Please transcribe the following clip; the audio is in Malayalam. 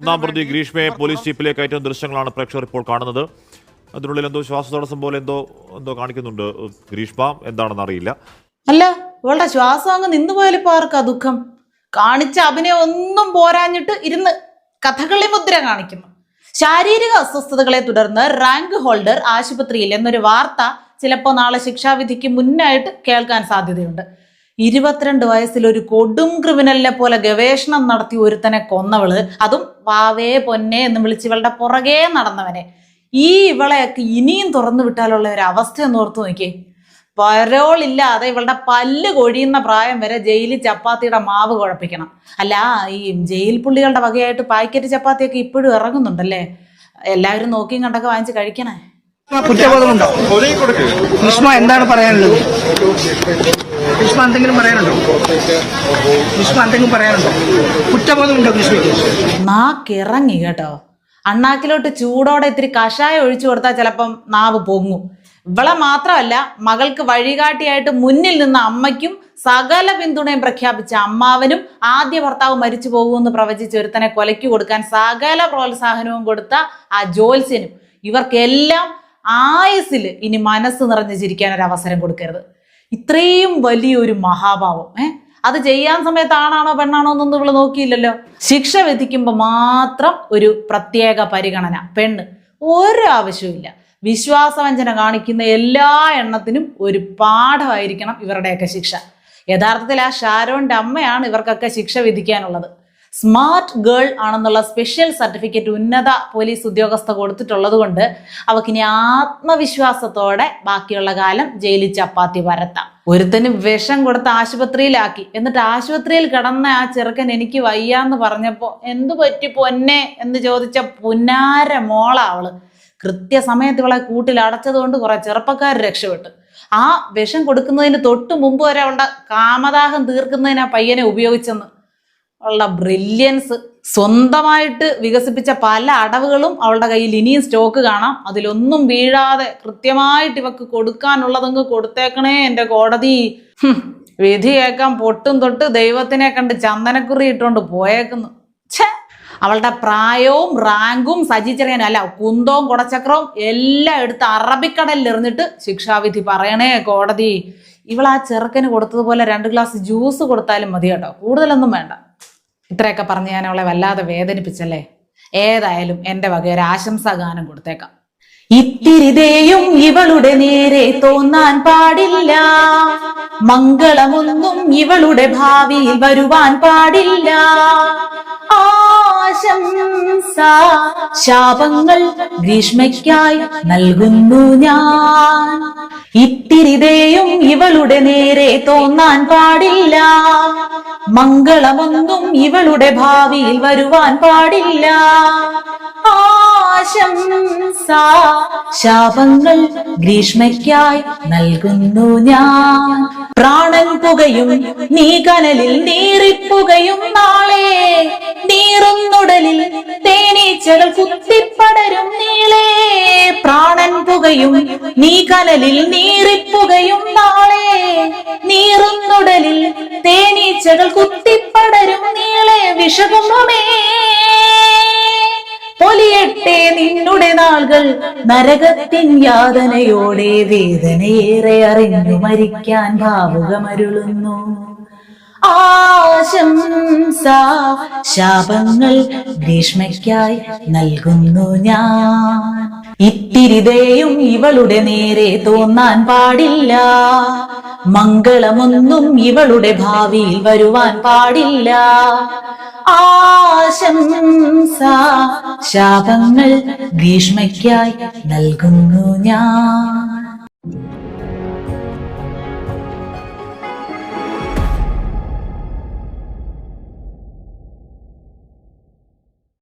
ഒന്നാം പ്രതി ഗ്രീഷ്മയെ പോലീസ് ജീപ്പിലെ കയറ്റുന്ന ദൃശ്യങ്ങളാണ് പ്രേക്ഷകർ ഇപ്പോൾ കാണുന്നത്. അതിനുള്ളിൽ എന്തോ ശ്വാസതടസ്സം പോലെ എന്തോ എന്തോ കാണിക്കുന്നുണ്ട്. ഗ്രീഷ്മ എന്താണെന്ന് അറിയില്ല. അല്ല ഇവളുടെ ശ്വാസം അങ്ങ് നിന്നുപോയാൽ ഇപ്പൊ ആർക്കാ ദുഃഖം? കാണിച്ച അഭിനയം ഒന്നും പോരാഞ്ഞിട്ട് ഇരുന്ന് കഥകളി മുദ്ര കാണിക്കുന്നു. ശാരീരിക അസ്വസ്ഥതകളെ തുടർന്ന് റാങ്ക് ഹോൾഡർ ആശുപത്രിയിൽ എന്നൊരു വാർത്ത ചിലപ്പോൾ നാളെ ശിക്ഷാവിധിക്ക് മുന്നായിട്ട് കേൾക്കാൻ സാധ്യതയുണ്ട്. ഇരുപത്തിരണ്ട് വയസ്സിൽ ഒരു കൊടും ക്രിമിനലിനെ പോലെ ഗവേഷണം നടത്തി ഒരുത്തനെ കൊന്നവൾ. അതും വാവേ പൊന്നേ എന്ന് വിളിച്ച് ഇവളുടെ പുറകെ നടന്നവനെ. ഈ ഇവളെയൊക്കെ ഇനിയും തുറന്നു വിട്ടാലുള്ള ഒരു അവസ്ഥ എന്ന് ഓർത്തു നോക്കിയേ. പരോളില്ലാതെ ഇവളുടെ പല്ല് കൊഴിയുന്ന പ്രായം വരെ ജയിലിൽ ചപ്പാത്തിയുടെ മാവ് കുഴപ്പിക്കണം. അല്ല ഈ ജയിൽ പുള്ളികളുടെ വകയായിട്ട് പാക്കറ്റ് ചപ്പാത്തിയൊക്കെ ഇപ്പോഴും ഇറങ്ങുന്നുണ്ടല്ലേ? എല്ലാവരും നോക്കിയും കണ്ടൊക്കെ വാങ്ങിച്ച് കഴിക്കണേ. കുറ്റബോധമുണ്ടോ? എന്താണ് പറയാനുള്ളത്? വിഷ്മ എന്തെങ്കിലും പറയാനുണ്ടോ? വിഷ്മ എന്തെങ്കിലും പറയാനുണ്ടോ? കുറ്റബോധമുണ്ടോ വിഷ്മയ്ക്ക് നാക്കിറങ്ങി കേട്ടോ. അണ്ണാക്കിലോട്ട് ചൂടോടെ ഇത്തിരി കഷായം ഒഴിച്ചു കൊടുത്താൽ ചിലപ്പം നാവ് പൊങ്ങും. ഇവളെ മാത്രമല്ല മകൾക്ക് വഴികാട്ടിയായിട്ട് മുന്നിൽ നിന്ന അമ്മയ്ക്കും സകല പിന്തുണയും പ്രഖ്യാപിച്ച അമ്മാവനും ആദ്യ ഭർത്താവ് മരിച്ചു പോകുമെന്ന് പ്രവചിച്ച് ഒരുത്തനെ കൊലയ്ക്ക് കൊടുക്കാൻ സകല പ്രോത്സാഹനവും കൊടുത്ത ആ ജോത്സ്യനും. ഇവർക്കെല്ലാം ആയുസിൽ ഇനി മനസ്സ് നിറഞ്ഞു ചിരിക്കാൻ ഒരു അവസരം കൊടുക്കരുത്. ഇത്രയും വലിയൊരു മഹാഭാവം ഏ? അത് ചെയ്യാൻ സമയത്ത് ആണാണോ പെണ്ണാണോ എന്നൊന്നും ഇവൾ നോക്കിയില്ലല്ലോ. ശിക്ഷ വിധിക്കുമ്പോൾ മാത്രം ഒരു പ്രത്യേക പരിഗണന പെണ്ണ്. ഒരു ആവശ്യമില്ല വിശ്വാസവഞ്ചന കാണിക്കുന്ന എല്ലാ എണ്ണത്തിനും ഒരു പാഠമായിരിക്കണം ഇവരുടെയൊക്കെ ശിക്ഷ. യഥാർത്ഥത്തിൽ ആ ഷാരോന്റെ അമ്മയാണ് ഇവർക്കൊക്കെ ശിക്ഷ വിധിക്കാനുള്ളത്. സ്മാർട്ട് ഗേൾ ആണെന്നുള്ള സ്പെഷ്യൽ സർട്ടിഫിക്കറ്റ് ഉന്നത പോലീസ് ഉദ്യോഗസ്ഥ കൊടുത്തിട്ടുള്ളത് കൊണ്ട് അവക്കിനി ആത്മവിശ്വാസത്തോടെ ബാക്കിയുള്ള കാലം ജയിലിൽ ചപ്പാത്തി വരത്താം ഒരുത്തന് വിഷം കൊടുത്ത് ആശുപത്രിയിലാക്കി. എന്നിട്ട് ആശുപത്രിയിൽ കിടന്ന ആ ചെറുക്കൻ എനിക്ക് വയ്യാന്ന് പറഞ്ഞപ്പോ എന്തു പറ്റി പൊന്നെ? എന്ന് ചോദിച്ച പുന്നാര മോള അവൾ. കൃത്യസമയത്ത് ഇവളെ കൂട്ടിൽ അടച്ചതുകൊണ്ട് കുറെ ചെറുപ്പക്കാർ രക്ഷപ്പെട്ടു. ആ വിഷം കൊടുക്കുന്നതിന് തൊട്ട് മുമ്പ് വരെ അവളുടെ കാമദാഹം തീർക്കുന്നതിന് ആ പയ്യനെ ഉപയോഗിച്ചെന്ന്. അവളുടെ ബ്രില്യൻസ് സ്വന്തമായിട്ട് വികസിപ്പിച്ച പല അടവുകളും അവളുടെ കയ്യിൽ ഇനിയും സ്റ്റോക്ക് കാണാം. അതിലൊന്നും വീഴാതെ കൃത്യമായിട്ട് ഇവക്ക് കൊടുക്കാനുള്ളതങ്ങ് കൊടുത്തേക്കണേ എന്റെ കോടതി. വിധി കേൾക്കാൻ പൊട്ടും തൊട്ട് ദൈവത്തിനെ കണ്ട് ചന്ദനക്കുറി ഇട്ടുകൊണ്ട് പോയേക്കുന്നു. ഛേ അവളുടെ പ്രായവും റാങ്കും സജിച്ചറിയാനും അല്ല കുന്തവും കുടച്ചക്രവും എല്ലാം എടുത്ത് അറബിക്കടലിൽ എറിഞ്ഞിട്ട് ശിക്ഷാവിധി പറയണേ കോടതി. ഇവൾ ആ ചെറുക്കന് കൊടുത്തതുപോലെ രണ്ട് ഗ്ലാസ് ജ്യൂസ് കൊടുത്താലും മതി കേട്ടോ. കൂടുതലൊന്നും വേണ്ട. ഇത്രയൊക്കെ പറഞ്ഞ് ഞാൻ അവളെ വല്ലാതെ വേദനിപ്പിച്ചല്ലേ? ഏതായാലും എന്റെ വക ഒരു ആശംസാ ഗാനം കൊടുത്തേക്കാം. ഇത്തിരിതേയും ഇവളുടെ നേരെ തോന്നാൻ പാടില്ല. മംഗളമൊന്നും ഇവളുടെ ഭാവിയിൽ വരുവാൻ പാടില്ല. ആശംസ ശാപങ്ങൾ ഗ്രീഷ്മയ്ക്കായി നൽകുന്നു ഞാൻ. ഇത്തിരിതേയും ഇവളുടെ നേരെ തോന്നാൻ പാടില്ല. മംഗളമൊന്നും ഇവളുടെ ഭാവിയിൽ വരുവാൻ പാടില്ല. ആശംസ ശാപങ്ങൾ ഗ്രീഷ്മയ്ക്കായി നൽകുന്നു ഞാൻ. പ്രാണൻ പുകയും നീ കനലിൽ നീറിപ്പുകയും നാളെ നീറുന്നുടലിൽ തേനീച്ചകൾ പ്രാണൻ പുകയും നീ കനലിൽ നീറിപ്പുകയും നാളെ നീറുന്നുടലിൽ തേനീച്ചകൾ കുത്തിപ്പടരും നീളെ വിഷകുംഭമേ പൊലിയട്ടെ നിന്നുടെ നാളുകൾ നരകത്തിൻ യാതനയോടെ വേദനയേറെ അറിഞ്ഞു മരിക്കാൻ ഭാവുകമരുളുന്നു. ആശംസ ശാപങ്ങൾ ഗ്രീഷ്മയ്ക്കായി നൽകുന്നു ഞാൻ. ഇത്തിരിതേയും ഇവളുടെ നേരെ തോന്നാൻ പാടില്ല. മംഗളമൊന്നും ഇവളുടെ ഭാവിയിൽ വരുവാൻ പാടില്ല. ആശംസ ശാപങ്ങൾ ഗ്രീഷ്മയ്ക്കായി നൽകുന്നു ഞാൻ.